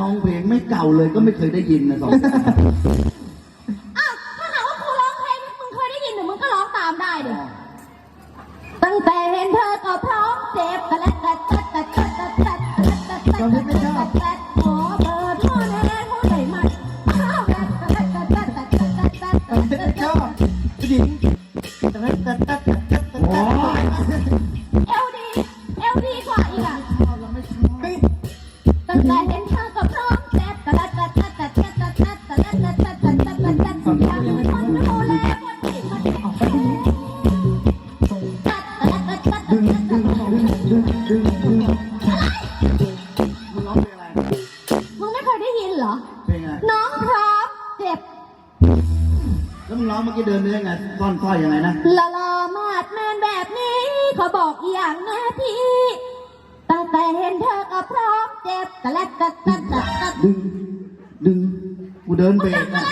ร้องเพลงไม่เก่าเลยก็ไม่เคยได้ยินนะสองอ้าวถ้าหากว่าครูร้องเพลงมึงเคยได้ยินเดี๋ยวมึงก็ร้องตามได้ดิตั้งแต่เห็นเธอก็พร้อมเจ็บกะและ ร้องเมื่อกี้เดินเนื้อยังไงซ่อนสร้อยยังไงนะละลอมาดแมนแบบนี้เขาบอกอีกอย่างนะพี่ตั้งแต่เห็นเธอก็พร้อมเจ็บกะและกะตัดตัดตัดดึง ดึง กูเดินเบสนะ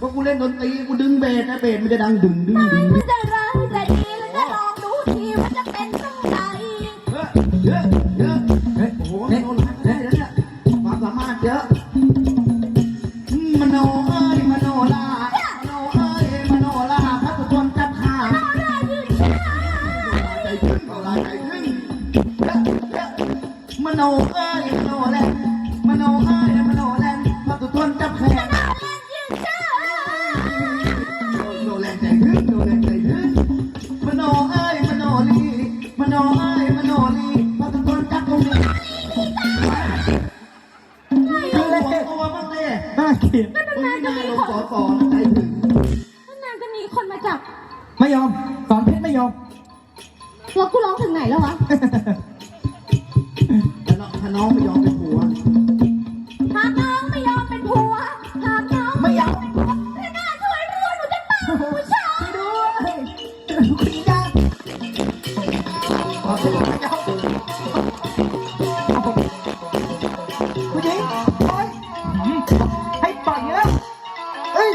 ก็กูเล่นดนตรีกูดึงเบสนะเบสมันจะดังดึงดึงดึงมันจะร้ายจะดีแล้วจะลองดูทีว่าจะเป็นเท่าไหร่เยอะเยอะเยอะเฮ้ยโอ้โหเฮ้ยโดนรักได้แล้วเนี่ยความสามารถเยอะ โนเอ้ยมโนแลนมโนเอ้ยมโนแลนพระสุทนจับแขนเอาเล่นยืนช้าโนแลนใจขึ้นโนแลนใจขึ้นมโนเอ้ยมโนลีมโนเอ้ยมโนลีพระสุทนจับตรงนี้ตัวตัวบ้างเลยน่าเกลียดก็มึงนานไม่ๆจะน่ามีลงคนสอสอนะใจถึงนานๆจะมีคนมาจับ ไม่ยอม สอนเพชรไม่ยอมแล้วกูร้องถึงไหนแล้ววะถ้า น้องถ้าน้องไม่ยอมเป็นผัว หากน้องไม่ยอมเป็นผัว หากน้องไม่ยอมเป็นผัวพี่น่าช่วยรู้หนูจะตามผู้ชายไปด้วยคุณยาเอาไปเลยเอาผู้หญิงปล่อยให้ปล่อยแล้วเฮ้ย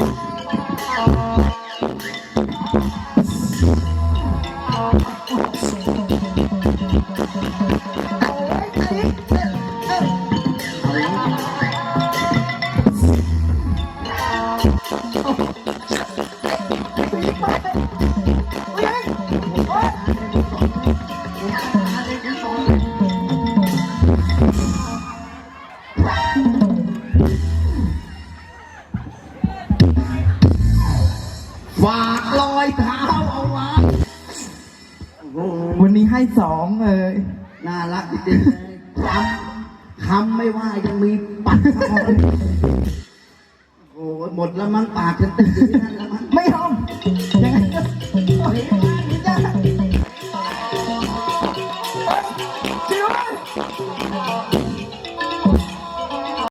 ฝากรอยเท้าเอาไว้โอ้โหวันนี้ให้สองเลย น่ารักจริงๆเลยคำคำไม่ว่ายังมีปัดเข้ามาโอ้โหหมดแล้วมั้งปากฉันติดอยู่ที่นั่นแล้วมั้งไม่ยอมยังไงก็เฮ้ย